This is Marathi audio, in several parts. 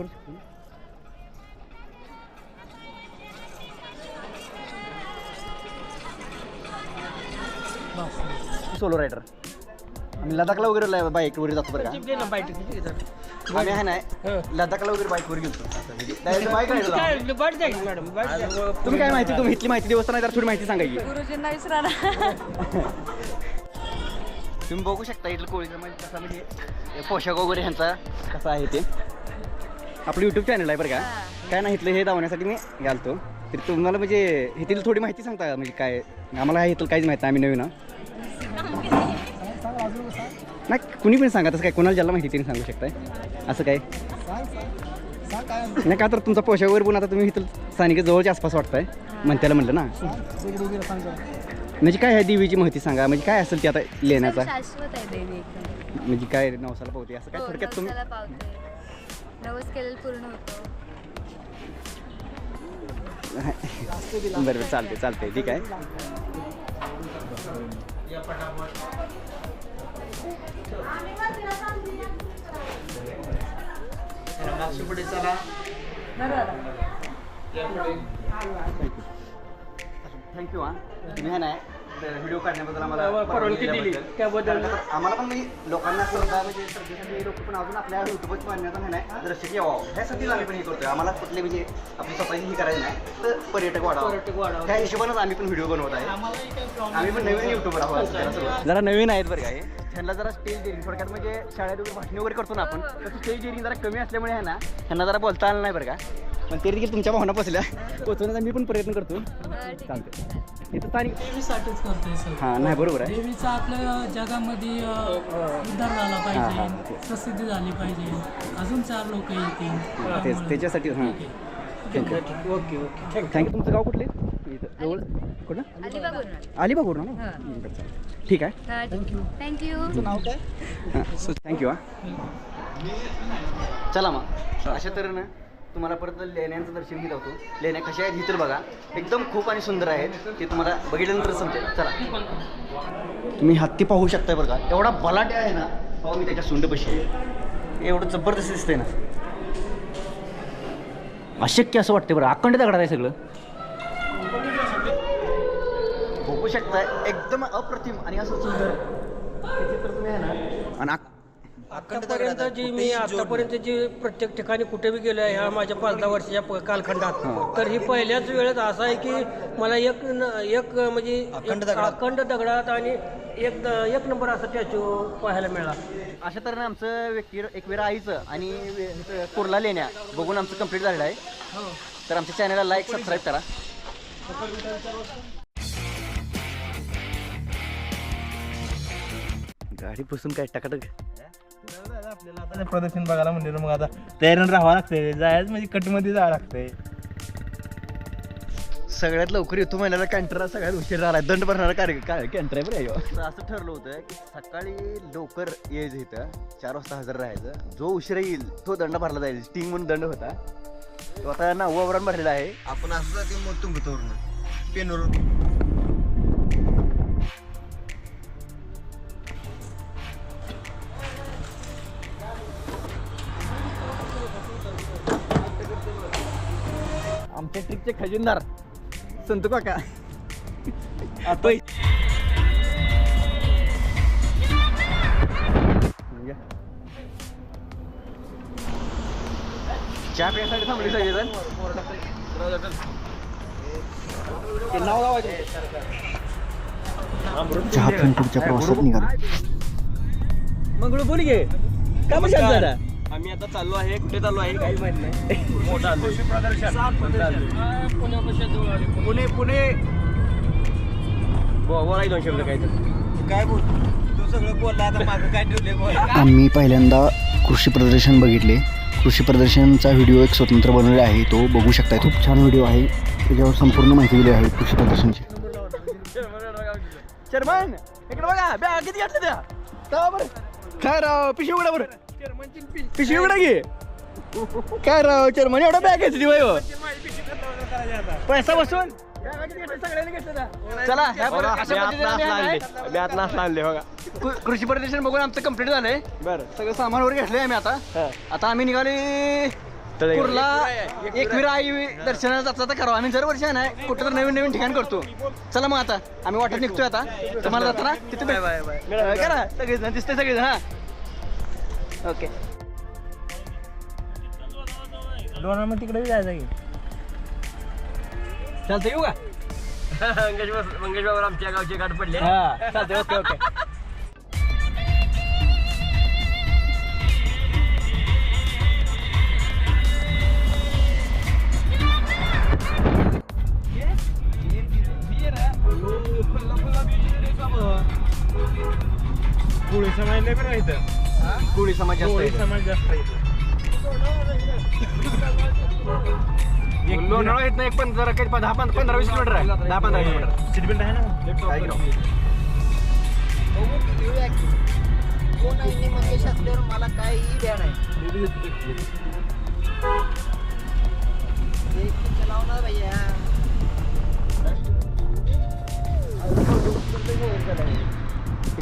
करू शकतो ना? सोलो रायडर आम्ही लडाखला वगैरे बाईक वगैरे जातो बरं का? आम्ही आहे नाही लडाखला वगैरे गेलो बाईक तुम्ही काय माहिती तुम्ही इथली माहिती देवस्थान आहे तर थोडी माहिती सांगायची गुरुजींना विसरा ना तुम्ही बघू शकता इथलं कोळीचं म्हणजे कसा म्हणजे हे पोशाख वगैरे ह्यांचा कसा आहे ते. आपलं यूट्यूब चॅनल आहे बरं का. काय नाही इथलं हे धावण्यासाठी मी घालतो. तर तुम्हाला म्हणजे इथली थोडी माहिती सांगता? म्हणजे काय आम्हाला इथलं काहीच माहिती नाही, आम्ही नवीन. नाही कुणी पण सांगा तसं काय कोणाला ज्याला माहिती त्यांनी सांगू शकताय. असं काय? नाही का तर तुमचा पोशाख वगैरे पण आता तुम्ही इथं स्थानिक जवळच्या आसपास वाटताय म्हणत्याला म्हणलं ना. म्हणजे काय आहे देवीची माहिती सांगा? म्हणजे काय असेल ते आता लेण्याचा? म्हणजे काय नवसाला पावते असं काय हो, थोडक्यात तुम्ही नवस केलेलं पूर्ण होतो. बरं बरं चालते चालते ठीक आहे. थँक्यू हां. तुम्ही आहे ना व्हिडिओ काढण्याबद्दल आम्हाला परवानगी दिली. त्याबद्दल आम्हाला पण मी लोकांना श्रद्धा म्हणजे श्रद्धेसाठी लोक पण अजून आपल्या युट्यूबच बांधण्याचा नाही ना दर्शक यावं. ह्यासाठी आम्ही पण हे करतोय. आम्हाला कुठले म्हणजे आपली स्वतःची ही करायची नाही तर पर्यटक वाढावं. त्या हिशोबानेच आम्ही पण व्हिडिओ बनवत आहे. आम्ही पण नवीन युट्यूबर आहोत. जरा नवीन आहेत बरं काय त्यांना जरा स्टेज डेअरिंग थोडक्यात म्हणजे शाळेत वगैरे भाषण वगैरे करतो ना आपण तसं स्टेज डेअरिंग जरा कमी असल्यामुळे आहे ना त्यांना जरा बोलता आलं नाही बरं का. पण तरी देखील तुमच्या भावना पोचल्या पोचवण्याचा मी पण प्रयत्न करतो. चालते इथं स्थानिक देवीसाठीच करतोय सर. हां नाही बरोबर आहे. देवीचा आपल्या जगामध्ये अ, उद्धार झाला हा, पाहिजे. हा. प्रसिद्धी झाली पाहिजे. अजून चार लोक येतील. तेच. त्याच्यासाठी हां. Okay okay. थँक्यू तुमचं गाव कुठले? इथं. जवळ? कुठं? अलिबागवरून. आलो. हां. बरं, चालेल. ठीक आहे. थँक्यू नाव काय? थँक्यू हां. चला मग. अशा तऱ्हेनं तुम्हाला परत लेण्यांचं दर्शन घेत होतो. लेण्या कशा आहेत ही तर बघा. एकदम खूप आणि सुंदर आहेत. ते तुम्हाला बघितल्यानंतर समजेल. चला. तुम्ही हत्ती पाहू शकताय बरं का. एवढा बलाटे आहे ना पाहू मी त्याच्या सुंडपशी आहे. एवढं जबरदस्त दिसतंय ना. अशक्य असं वाटतं बरं. अखंड दगडात आहे सगळं. शकताय. एकदम अप्रतिम आणि असं सुंदर हे चित्र तुम्ही आहे ना आणि आक- आतापर्यंत जी मी आतापर्यंत जी प्रत्येक ठिकाणी कुठे बी गेलो आहे ह्या माझ्या पाच दहा वर्षाच्या प- कालखंडात. हा. तर ही पहिल्याच वेळेत असं आहे की मला एक न- एक म्हणजे एक अखंड दगडात. आणि एक द- एक नंबर असा स्टॅच्यू पाहायला मिळाला. अशा तऱ्हेने आमचं व्यक्ती एक वेळा आईचं आणि वे- कुर्ला लेण्या बघून आमचं कंप्लीट झालेलं आहे. तर आमच्या चॅनलला लाईक सबस्क्राईब करा. गाडी बसून काय टाकाटक आपल्याला आता प्रदर्शन बघायला म्हणजे मग आता तयारीनं राहावं लागतंय. जायचं म्हणजे कटमध्ये जावं लागतंय. सगळ्यात लवकर येतो महिन्याला कॅन्टर सगळ्यात उशीर झाला दंड भरणारा कार्य काय कॅन्टर आहे बरं असं ठरलं होतं की सकाळी लवकर यायचं इथं. चार वाजता हजर राहायचं. जो उशिरा येईल तो दंड भरला जाईल. स्टिंग म्हणून दंड होता. तो आता नववा वरण भरलेला आहे. आपण असं जाते मग तुंगतवरून पेनवरून आमच्या खजिनदार संतू काका. आता चहा प्यायसाठी थांबली सगळेजण ते नाव गावाचे चहा पिऊन पुढच्या प्रवासात निघालो. मंगळू बोल घे का जरा? आम्ही आता चाललो आहे कुठे चाललो आहे काही माहीत नाही. मोठा पुणे पुणे बोला दोन शब्द काय काय बोल? तू सगळं बोलला आता माझं काय ठेवले बोल? आम्ही पहिल्यांदा कृषी प्रदर्शन बघितले. कृषी प्रदर्शनचा व्हिडिओ एक स्वतंत्र बनवलेला आहे तो बघू शकताय. खूप छान व्हिडिओ आहे. त्याच्यावर संपूर्ण माहिती दिली आहे कृषी प्रदर्शनची. चेअरमन इकडे बघा बॅग किती घातल्या त्या? काय राव पिशवी उघडा बरं. पिशवी घे काय राव चेअरमन एवढा बॅग घेतली बाई हो. पैसा बसून. चला ह्या बरं, अशा पद्धतीने आम्ही आहे ना, कृ- कृषी प्रदर्शन बघून आमचं कंप्लीट झालंय. बरं. सगळं सामान वगैरे घेतलंय आम्ही आता. आता आम्ही निघाले कुर्ला एकवीर आई दर्शनाला जाता तर करावं. आम्ही दरवर्षी आहे ना कुठं तर नवीन नवीन ठिकाण करतो. चला मग आता आम्ही वाटत निघतोय आता. तुम्हाला जाताना तिथे भेट- अं, करा सगळेजण दिसते सगळेजण हा. ओके. दोन मग तिकडे जायचं की चालतं येऊ का? मंगेश बाबा आमच्या गावचे गाठ पडले. हा चालतंय ओके ओके. समाज लय बरं इथं. कोळी समाज जास्त कोळी आहे. समाज जास्त आहे इथं. लोणावळा इथनं एक पंधरा काही दहा पंधरा पंधरा वीस किलोमीटर आहे. दहा पंधरा किलोमीटर सीट बेल्ट आहे ना? काय किलो मला काही द्या नाही.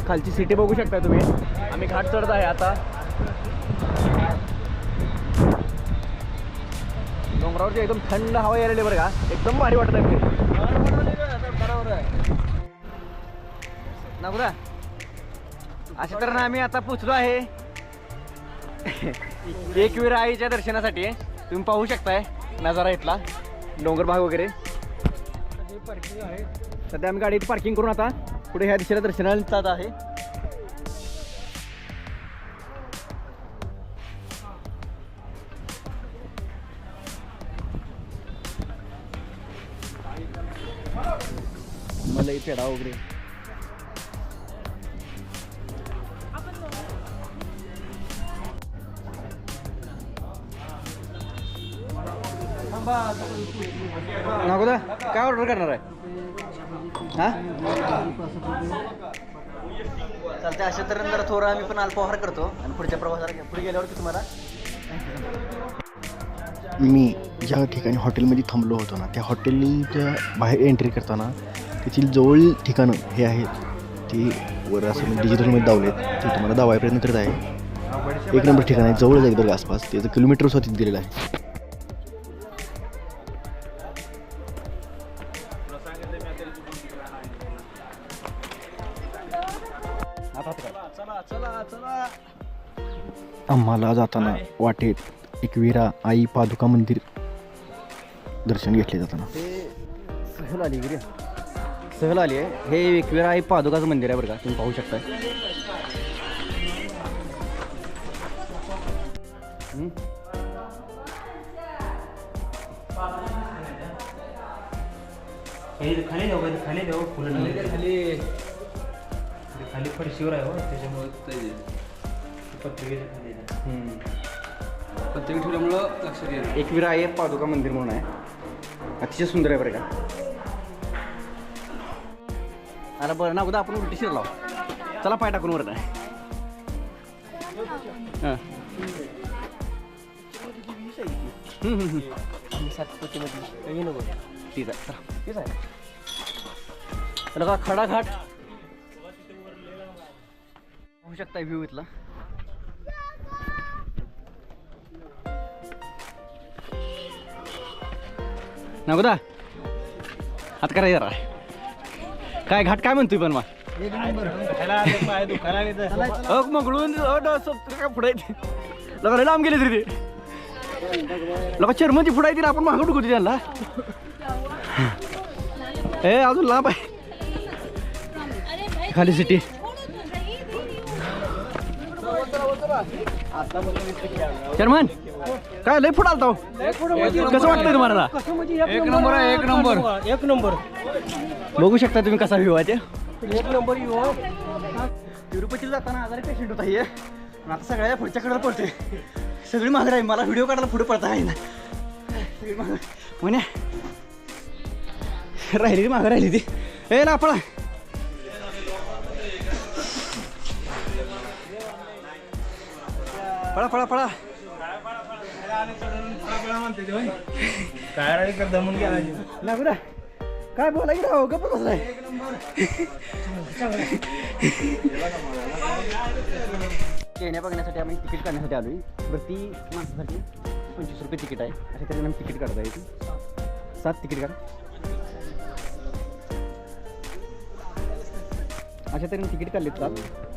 खालची सिटी बघू शकता तुम्ही. आम्ही घाट चढत आहे आता. डोंगरावरची एकदम थंड हवा यायला बरं का. एकदम भारी वाटत आहे असे अशा ना आम्ही आता पोचलो आहे. एकवीर आईच्या दर्शनासाठी. तुम्ही पाहू शकताय नजारा इथला डोंगर भाग वगैरे. सध्या आम्ही गाडी पार्किंग करून आता. पुढे ह्या दिशेला दर्शनाला जात आहे. मलाई पेढा वगैरे. नागोदा काय ऑर्डर करणार आहे? हा? चालते अशा तऱ्हेने जरा थोडं आम्ही पण अल्पहार करतो. आणि पुढच्या प्रवासाला पुढे गेल्यावरती तुम्हाला मी ज्या ठिकाणी हॉटेलमध्ये थांबलो होतो ना त्या हॉटेलच्या बाहेर एंट्री करताना तेथील जवळ ठिकाणं हे आहेत. ती वर असं डिजिटलमध्ये दावलेत. ते तुम्हाला दावाय प्रयत्न करत आहे. एक नंबर ठिकाण आहे जवळच आहे आसपास. त्याचं किलोमीटर स्वतः दिलेलं आहे. आम्हाला जाताना वाटेत एकविरा आई पादुका मंदिर दर्शन घेतले जाताना. सहल आली गिरी सहल आली आहे. हे एकविरा आई पादुकाचं मंदिर आहे बरं का तुम्ही पाहू शकता हम्म. हे खाली जाऊ खाली जाऊ फुलं खाली खाली. फडशीवर आहे हो त्याच्यामुळे. पत्रिका ठेवल्यामुळं लक्षात येईल एकविरा आई पादुका मंदिर म्हणून आहे. अतिशय सुंदर आहे बरं का. अरे बरं ना उद्या आपण उलटी शिर लाव चला पाय टाकून वर नाही हां. हम्म, हम्म, हम्म. ठीक आहे चला. ठीक आहे चला का खडा घाट पाहू शकता व्ह्यू इथला. नगोदा आता करायचं जरा काय घाट काय म्हणतोय पण मग. अग मगळून लोक लांब गेले तरी ते लोक चर्मनची येतील आपण मागं डुकू त्यांना ए अजून लांब आहे खाली सिटी चर्मन काय लय पुढे आलता कसं वाटतंय तुम्हाला? एक नंबर आहे एक नंबर. एक नंबर. बघू शकता तुम्ही कसा व्ह्यू आहे ते. एक नंबर येऊ तिरुपतीला जाताना आजारी पेशंट होता हे. पण आता सगळ्या पुढच्या कडे पडते सगळी मागं आहे मला व्हिडिओ काढायला पुढे पडता आहे ना. सगळी म्हणे राहिली ती मागं राहिली ती. ए ना पळा पळा पळा पळा. काय राहिली का दमून गेला लागू ना काय बोला की राव गप्प बसलाय. खेळण्या बघण्यासाठी आम्ही तिकीट काढण्यासाठी आलोय. प्रति माणसासाठी पंचवीस रुपये तिकीट आहे. अशा तऱ्हेने आम्ही तिकीट काढता येते सात तिकीट काढा. अशा तऱ्हेने तिकीट काढलेत सात.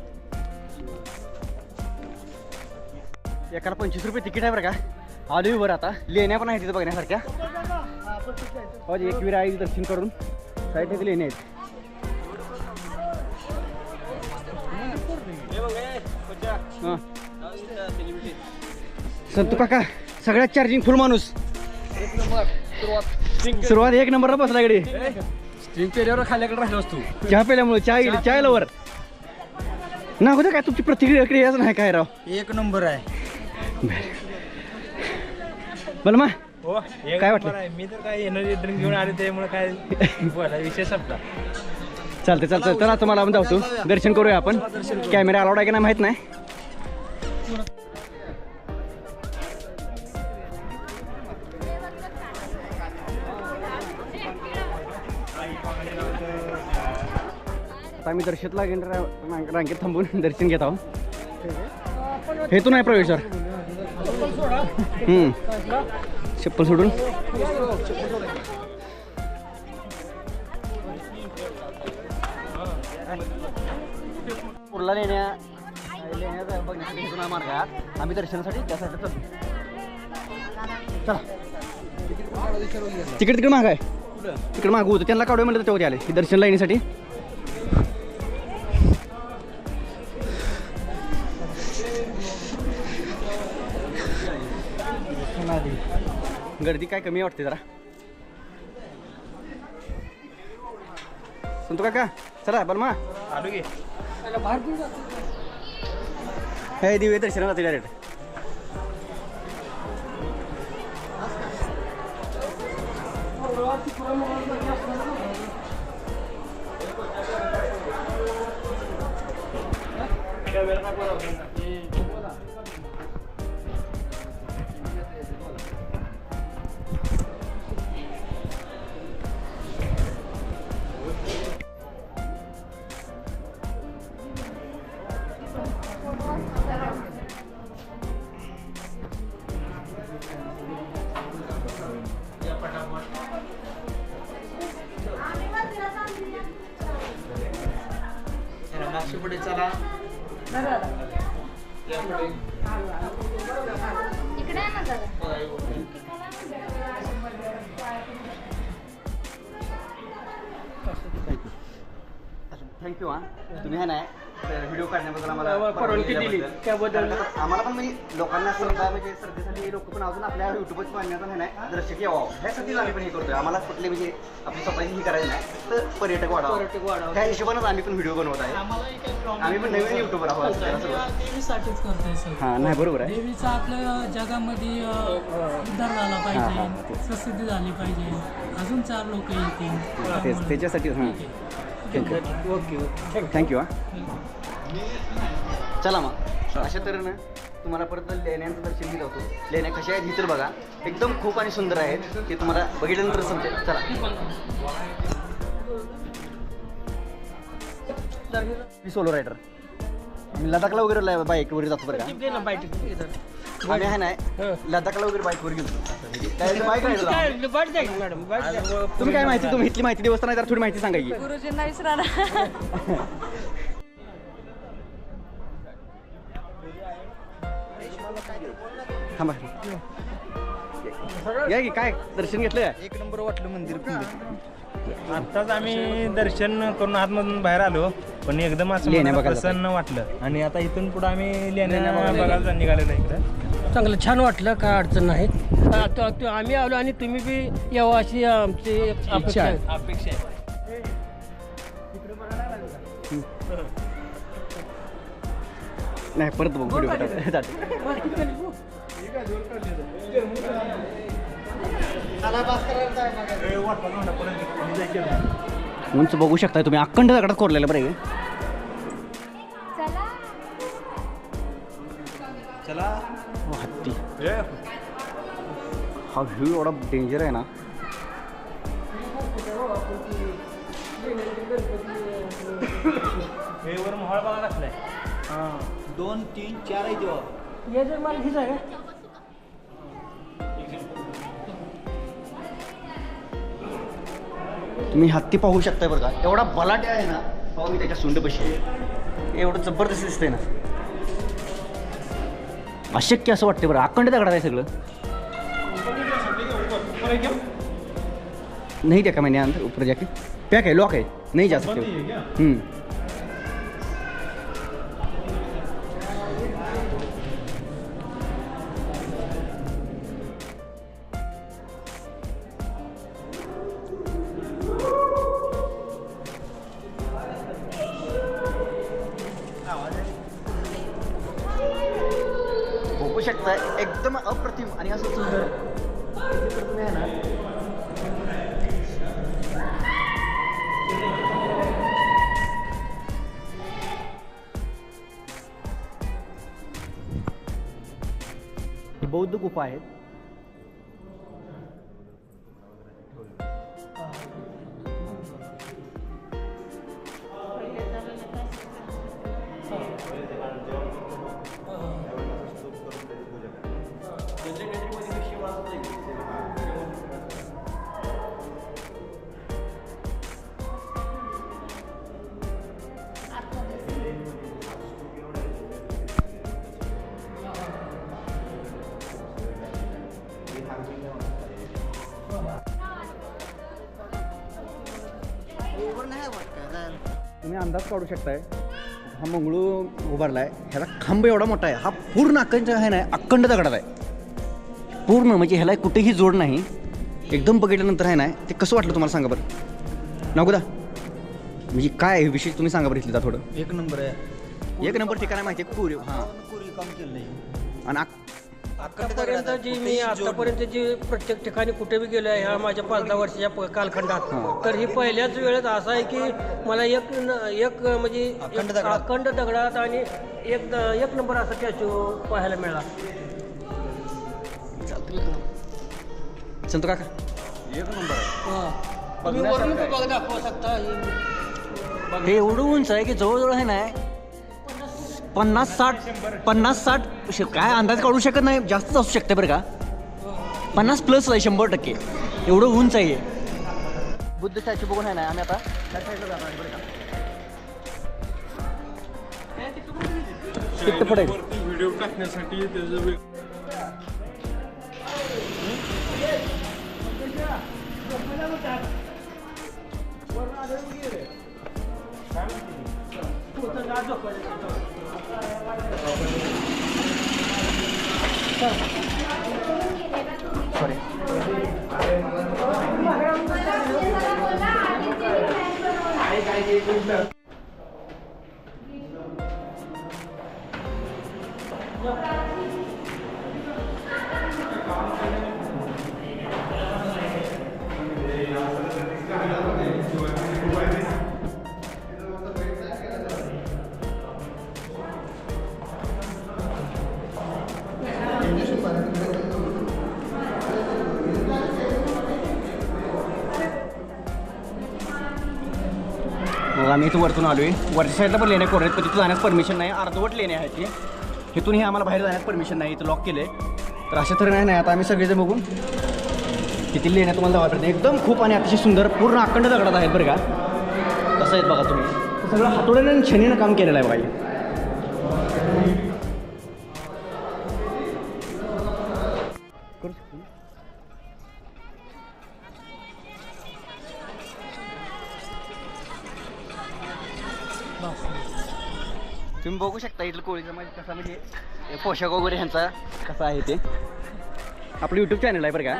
एकाला पंचवीस रुपये तिकीट आहे बरं का. आलोय वर आता. लेण्या पण आहेत तिथं बघण्यासारख्या. हो जे एकवीर आई दर्शन करून. साईडने ते लेणे आहेत. संतू काका सगळ्यात चार्जिंग फुल माणूस. सुरुवात एक नंबरला बसला इकडे. पेल्यावर खाल्याकडे राहिलो असतो. चहा पेल्यामुळे चहा चहा लवर ना होतं काय तुमची प्रतिक्रिया क्रियाच नाही काय राव. एक नंबर आहे. बरं. मा. हो काय वाटलं? मी तर काय एनर्जी ड्रिंक घेऊन आले त्यामुळे काय बोला विषय संपला. चालते चालतं चला तुम्हाला आपण जाऊतो दर्शन करूया आपण. कॅमेरा अलाउड आहे की नाही माहीत नाही? आता आम्ही दर्शनला गेलो रा- रांगेत थांबून दर्शन घेत आहोत. हेतू नाही प्रवेश सर चप्पल सोडून. कुर्ला लेण्या लेण्या बघण्यासाठी इथून मार्ग. आम्ही दर्शनासाठी त्यासाठी चला. तिकीट तिकडे माग आहे. तिकडे मागू होतं. त्यांना काढूया म्हणलं तेवढे आले. दर्शन लाईनीसाठी. गर्दी काय कमी वाटते जरा? सांगतो काका चला बलमा आलो की हे दिव्य दर्शनाला जाते डायरेक्ट इकडे ना जरा. थँक्यू हां. तुम्ही आहे नाही. व्हिडिओ काढण्याबद्दल आम्हाला परवानगी दिली. दिल्याबद्दल. त्याबद्दल- आम्हाला पण म्हणजे लोकांना श्रद्धा म्हणजे श्रद्धेसाठी लोक पण अजून आपल्या युट्यूबच मान्यता नाही ना दर्शक यावं. ह्यासाठी आम्ही पण हे करतोय. आम्हाला कुठले म्हणजे आपली स्वतःची ही करायची नाही तर पर्यटक वाढावं. पर्यटक वाढावं. त्या हिशोबानेच आम्ही पण व्हिडिओ बनवत आहे. आम्ही पण नवीन युट्यूबर आहोत. देवीसाठीच करतोय हां नाही बरोबर आहे. देवीचा आपल्या जगामध्ये उद्धार झाला पाहिजे. प्रसिद्धी झाली पाहिजे. अजून चार लोक येतील. त्याच्यासाठी हां. ओके ओके थँक्यू हां. चला मग. अशा तऱ्हेनं तुम्हाला परत लेण्यांचं दर्शन घेत होतो. लेण्या कशा आहेत ही तर बघा. एकदम खूप आणि सुंदर आहेत. ते तुम्हाला बघितल्यानंतर समजेल. चला. मी सोलो रायडर आम्ही लडाखला वगैरे बाईकवर जातो बरं का. आम्ही आहे नाही हं. लडाखला वगैरे बाईकवर गेलो. काय बाईक की मॅडम. तुम्ही काय माहिती? तुम्ही इथली माहिती देवस्थान आहे तर थोडी माहिती सांगा की गुरुजींना विसरा ना थांबा. या की काय? दर्शन घेतलं एक नंबर वाटलं मंदिर. आत्ताच आम्ही दर्शन करून आतमधून बाहेर आलो पण एकदम असं लेण्या मनाला बघायला प्रसन्न वाटलं. आणि आता इथून पुढे आम्ही लेण्या बघायला निघालेलो इकडं. चांगलं छान वाटलं काय अडचण नाही. आ, तो- तो आम्ही आलो आणि तुम्ही बी यावं अशी आमची अपेक्षा आहे. अपेक्षा आहे. नाही परत बघू व्हिडिओ उंच बघू शकताय तुम्ही. अखंड दगडात कोरलेलं बरं चला. चला. हो, हत्ती. हा व्ह्यू एवढा डेंजर आहे ना. हे वर मोहळ बघा लागलाय दोन तीन चार आहे तेव्हा हे मला का? तुम्ही हत्ती पाहू शकताय बरं का. एवढा बलाटे आहे ना पाहू मी त्याच्या सुंडपशी एवढं जबरदस्त दिसतंय ना. अशक्य असं वाटतं बरं. अखंड दगडात आहे सगळं. नहीं देखा मैंने अंदर ऊपर जाके. पैक है लॉक है नहीं जा सकते बौद्ध गुफा आहेत. तुम्ही अंदाज काढू शकताय. हा मंगळू उभारलाय. ह्याचा खांब एवढा मोठा आहे. हा पूर्ण अखंड आहे. ना अखंड दगडात आहे. पूर्ण म्हणजे ह्याला कुठेही जोड नाही. एकदम बघितल्यानंतर आहे. ना ते कसं वाटलं तुम्हाला सांगा बरं? नगोदा म्हणजे काय आहे? विशेष तुम्ही सांगा बरं इथलं थोडं. एक नंबर आहे. एक नंबर ठिकाण आहे माहिती आहे पूर्व हां. कोरीव काम केलं नाही आणि आतापर्यंत जी मी आतापर्यंत जी प्रत्येक ठिकाणी कुठे बी गेलो आहे ह्या माझ्या पाच दहा वर्षाच्या कालखंडात. तर ही पहिल्याच वेळेत असं आहे की मला एक न- एक म्हणजे अखंड एक दगडात. आणि एक एक नंबर असा स्टॅच्यू पाहायला मिळाला. संतो काका. एक नंबर बघ दाखवू शकता. हे एवढं उंच आहे की जवळजवळ आहे ना पन्नास साठ पन्नास साठ श- काय अंदाज काढू शकत नाही जास्तच असू शकते बरं का. पन्नास प्लस आहे शंभर टक्के. एवढं उंच आहे हे. बुद्ध स्टॅच्यू बघून आहे ना आम्ही आता त्या साईडला जाणार आहे बरं का. तिथं पडेल व्हिडिओ टाकण्यासाठी त्याचं मग आम्ही इथं वरतून आलो आहे वरच्या साईडला पण लेण्या कोर आहेत पण तिथं जाण्यास परमिशन नाही. अर्धवट लेणे आहेत ती इथून हे आम्हाला बाहेर जाण्यास परमिशन नाही इथं लॉक केलं आहे तर अशा तर नाही आता आम्ही सगळेजण बघून किती लेण्या तुम्हाला दाखवायला एकदम खूप आणि अतिशय सुंदर पूर्ण अखंड दगडात आहेत बरं का. कसं आहेत बघा तुम्ही. सगळं हातोड्याने आणि छेनीनं काम केलेलं आहे बाई तुम्ही बघू शकता इथलं कोळीचा म्हणजे कसा म्हणजे पोशाख वगैरे ह्यांचा कसा आहे ते. आपलं यूट्यूब चॅनल आहे बरं का?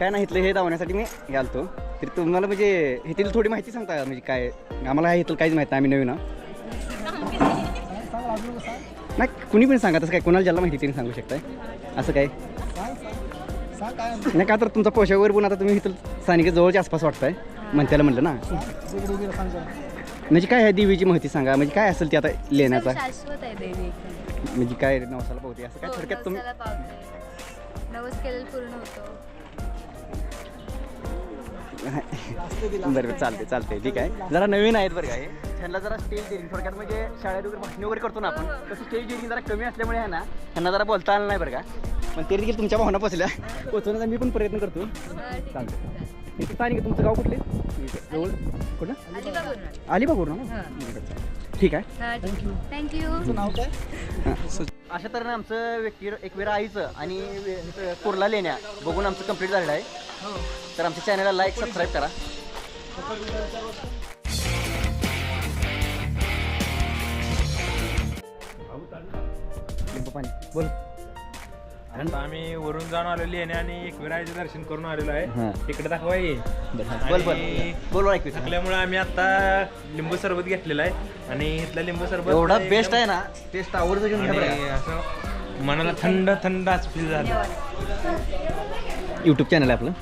काय नाही इथलं हे धावण्यासाठी मी आलतो तर तुम्हाला म्हणजे इथली थोडी माहिती सांगता? म्हणजे काय आम्हाला हे इथलं काहीच माहिती नाही आम्ही नवीन. नाही कुणी पण सांगा तसं काय कोणाला ज्याला माहिती त्यांनी सांगू शकताय. असं काय? नाही का तर तुमचा पोशाख वगैरे पण आता तुम्ही इथं स्थानिक जवळच्या आसपास वाटताय म्हणत्याला म्हटलं ना. म्हणजे काय आहे देवीची माहिती सांगा? म्हणजे काय असेल ते आता लेण्याचा? शाश्वत आहे देवी म्हणजे काय नवसाला पावते? असं काय हो, थोडक्यात तुम्ही. नवस केलेलं पूर्ण होतो. बरं चालते चालते ठीक आहे. जरा नवीन आहेत बरं काय त्यांना जरा स्टेज डेअरिंग थोडक्यात म्हणजे शाळेत वगैरे भाषण वगैरे करतो ना आपण तसं स्टेज डेअरिंग जरा कमी असल्यामुळे आहे ना त्यांना जरा बोलता आलं नाही बरं का. पण तरी देखील तुमच्या भावना पोचल्या. पोचवण्याचा मी पण प्रयत्न करतो. बरं, स्थानिक तुमचं गाव कुठले? जवळ. कुठलं? अलिबागवरून. अलिबागवरून ना ठीक आहे. हा थँक्यू नाव काय? अशा तऱ्हेने आमचं व्यक्ती एक वेळा आईचं आणि कुर्ला लेण्या बघून आमचं कंप्लीट झालेलं आहे. तर आमच्या चॅनलला लाईक सबस्क्राईब करा. पाणी. बोल. आता आम्ही वरून जाऊन आलेली आहे आणि एक विरायचं दर्शन करून आलेलो हा. आहे इकडे दाखवाय बोल बोल. बोल बोल ऐकू थकल्यामुळे आम्ही आता लिंबू सरबत घेतलेला आहे. आणि इथला लिंबू सरबत एवढा बेस्ट आहे ना टेस्ट आवडतं घेऊन असं मनाला थंड थंड असं फील झालं. यूट्यूब चॅनल आहे आपलं.